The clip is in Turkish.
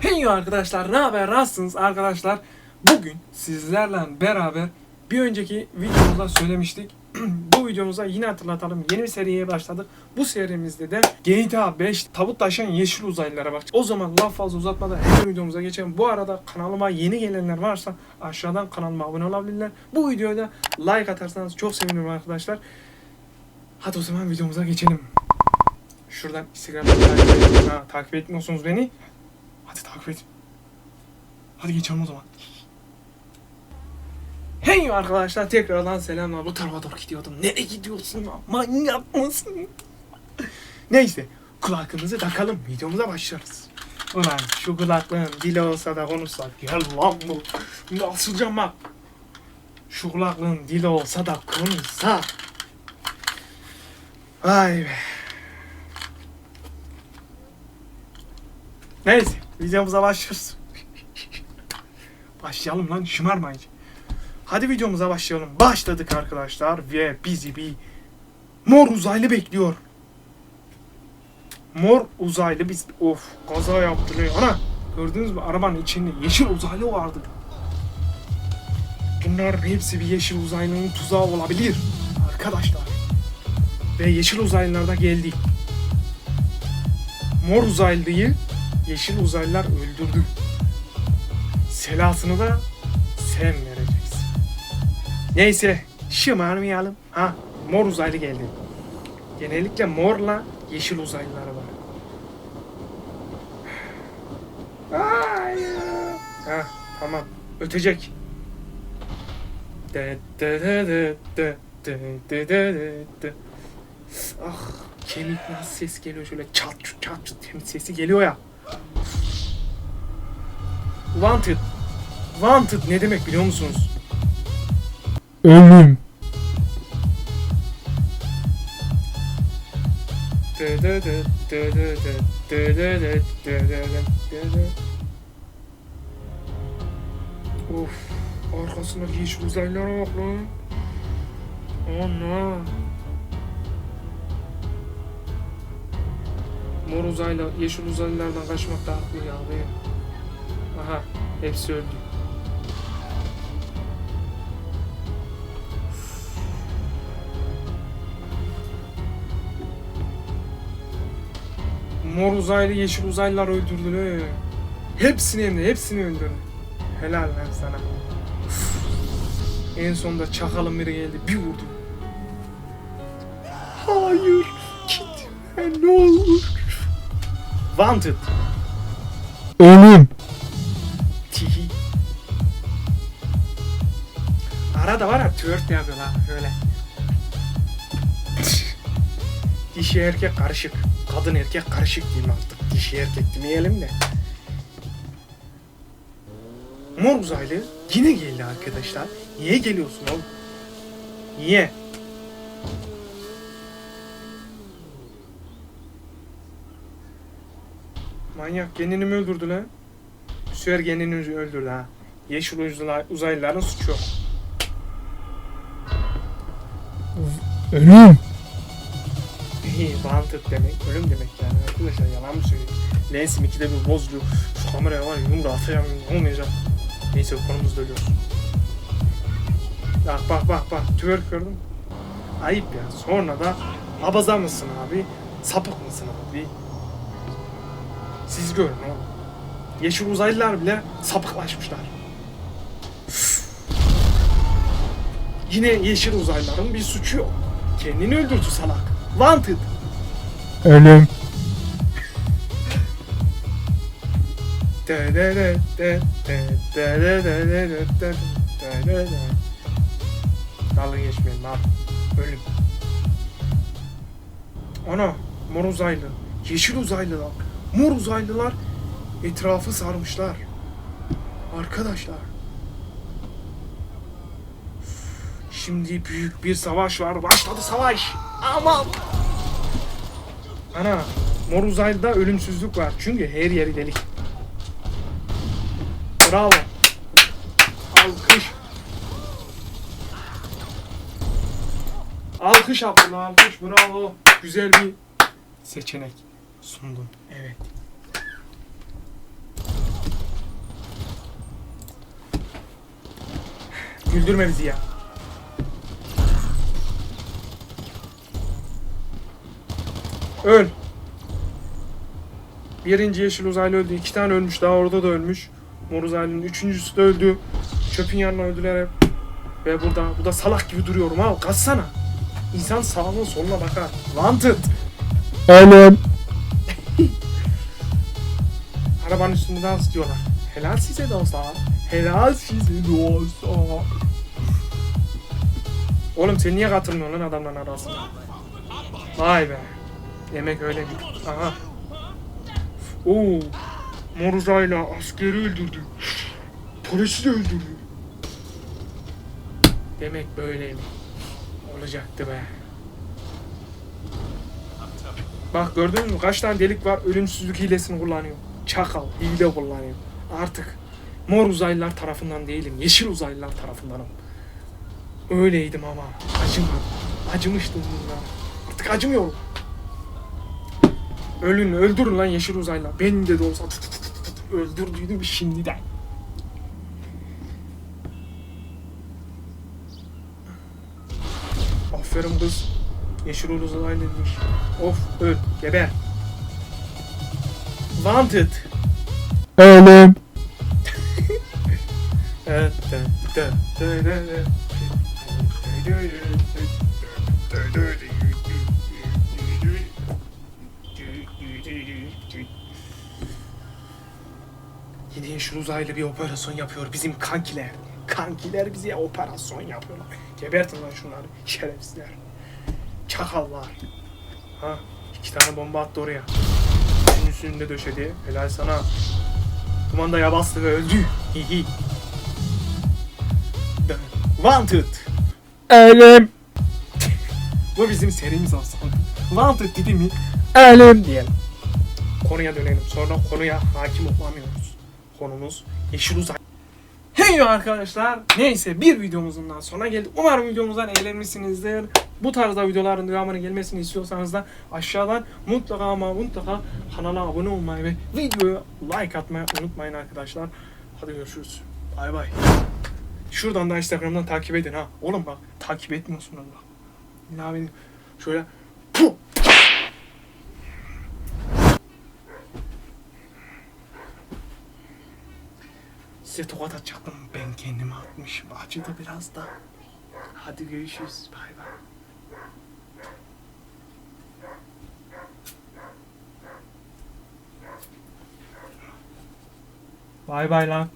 Hey arkadaşlar ne haber? Nasılsınız arkadaşlar? Bugün sizlerle beraber bir önceki videomuzda söylemiştik. Bu videomuza yine hatırlatalım. Yeni bir seriye başladık. Bu serimizde de GTA 5 tabut taşıyan yeşil uzaylılara bakacağız. O zaman laf fazla uzatmadan hemen videomuza geçelim. Bu arada kanalıma yeni gelenler varsa aşağıdan kanalıma abone olabilirler. Bu videoya da like atarsanız çok sevinirim arkadaşlar. Hadi o zaman videomuza geçelim. Şuradan Instagram'da takip takip etmiyorsunuz beni. Hadi takip et. Hadi geçelim o zaman. Hey arkadaşlar tekrardan selamlar. Bu tarafa doğru gidiyordum. Nereye gidiyorsun lan? Manyak mısın? Neyse kulaklığımızı takalım. Videomuza başlarız. Ulan şu kulaklığın dili olsa da konuşsak. Gel lan bu. Nasıl camak? Şu kulaklığın dili olsa da konuşsa. Vay be. Neyse videomuza başlıyoruz. Başlayalım lan şımarmayın. Hadi videomuza başlayalım. Başladık arkadaşlar ve bizi bir mor uzaylı bekliyor. Mor uzaylı biz of kaza yaptı ana gördünüz mü arabanın içinde yeşil uzaylı vardı. Bunların hepsi bir yeşil uzaylının tuzağı olabilir arkadaşlar. Ve yeşil uzaylılar da geldi. Mor uzaylıyı yeşil uzaylılar öldürdü. Selasını da sen vereceksin. Neyse şımarmayalım. Ha mor uzaylı geldi. Genellikle morla yeşil uzaylılar var. Hayır. Ha tamam ötecek. Ah kemik nasıl ses geliyor şöyle çat çut çat çut temiz sesi geliyor ya. Wanted. Wanted ne demek biliyor musunuz? Ölüm. Of, arkasındaki hiç uzaylılara bak lan. Ana. Mor uzaylı, yeşil uzaylılardan kaçmak daha haklı ya. Aha, hepsi öldü. Mor uzaylı, yeşil uzaylılar öldürdü. he. Hepsini hem hepsini öldürdü. Helal lan sana. Uf. En sonunda çakalın biri geldi bir vurdu. Hayır gitme ne olur. Wanted. Ölüm. Arada var ya twerk yapıyorlar böyle. Dişi erkek karışık. Kadın erkek karışık diyeyim artık. Dişi erkek demeyelim de. Mor uzaylı yine geldi arkadaşlar. Niye geliyorsun oğlum? Niye? Manyak kendini mi öldürdü lan? Sefer kendini öldürdü ha. Yeşil uzaylılar, uzaylıların suçu yok. Ölüm. Wanted demek, ölüm demek yani arkadaşlar yalan mı söylüyorsun? Lensim ikide bir bozuluyor. Şu kameraya var ya yumruğu atacağım olmayacak. Neyse konumuzda ölüyoruz. Bak bak bak bak twerk gördün mü? Ayıp ya. Sonra da abaza mısın abi? Sapık mısın abi? Siz görün oğlum. Yeşil uzaylılar bile sapıklaşmışlar. Yine yeşil uzaylıların bir suçu yok. Kendini öldürdü salak. Wanted. Ölüm. Dalga geçmeyelim abi. Ölüm. Ana mor uzaylı. Yeşil uzaylılar. Mor uzaylılar etrafı sarmışlar. Arkadaşlar. Şimdi büyük bir savaş var. Başladı savaş. Aman. Ana. Mor uzayda ölümsüzlük var. Çünkü her yeri delik. Bravo. Alkış. Alkış Abdullah alkış. Bravo. Güzel bir seçenek sundun. Evet. Güldürme bizi ya. Öl. Birinci yeşil uzaylı öldü. iki tane ölmüş. Daha orada da ölmüş. Mor uzaylının üçüncüsü de öldü. Çöpün yanına öldüler hep. Ve burada, bu da salak gibi duruyorum. Al kaçsana. İnsan sağına soluna bakar. Wanted. Ölüm. Arabanın üstünde dans diyorlar. Helal size dostlar. Helal size dostlar. Oğlum sen niye katılmıyorsun lan adamların arasına? Vay be. Demek öyle bir. Aha. Oo. Mor uzaylı askeri öldürdü. Polisi de öldürdü. Demek böyle mi? Olacaktı be. Bak gördünüz mü kaç tane delik var ölümsüzlük hilesini kullanıyor. Çakal hile kullanıyor. Artık mor uzaylılar tarafından değilim. Yeşil uzaylılar tarafındanım. Öyleydim ama acımadım. Acımıştım bunlar. Artık acımıyorum. Ölün öldürün lan yeşil uzaylılar. Ben de de olsa tut tut tut tut öldürdüydüm şimdiden. Aferin kız. Yeşil uzaylıymış. Of öl geber. Wanted. Ölüm. Yeşil uzaylı bir operasyon yapıyor bizim kankiler. Kankiler bize operasyon yapıyorlar. Gebertin lan şunları şerefsizler. Çakallar. Ha iki tane bomba attı oraya. Üçüncüsünü de döşedi. Helal sana. Kumandaya bastı ve öldü. Hihi. Wanted. Ölüm. Bu bizim serimiz aslında. Wanted dedi mi Ölüm. diyelim. Konuya dönelim. Sonra konuya hakim olamıyoruz. Konumuz yeşil uzay. Hey arkadaşlar. Neyse bir videomuzun daha sonuna geldik. Umarım videomuzdan eğlenmişsinizdir. Bu tarzda videoların devamını gelmesini istiyorsanız da aşağıdan mutlaka ama mutlaka kanala abone olmayı ve videoya like atmayı unutmayın arkadaşlar. Hadi görüşürüz. Bay bay. Şuradan da Instagram'dan takip edin ha. Oğlum bak takip etmiyorsunuz bak. İlla beni şöyle Size tokat atacaktım. Ben kendime atmışım. Acıdı biraz da. Hadi görüşürüz. Bay bay. Bay bay lan.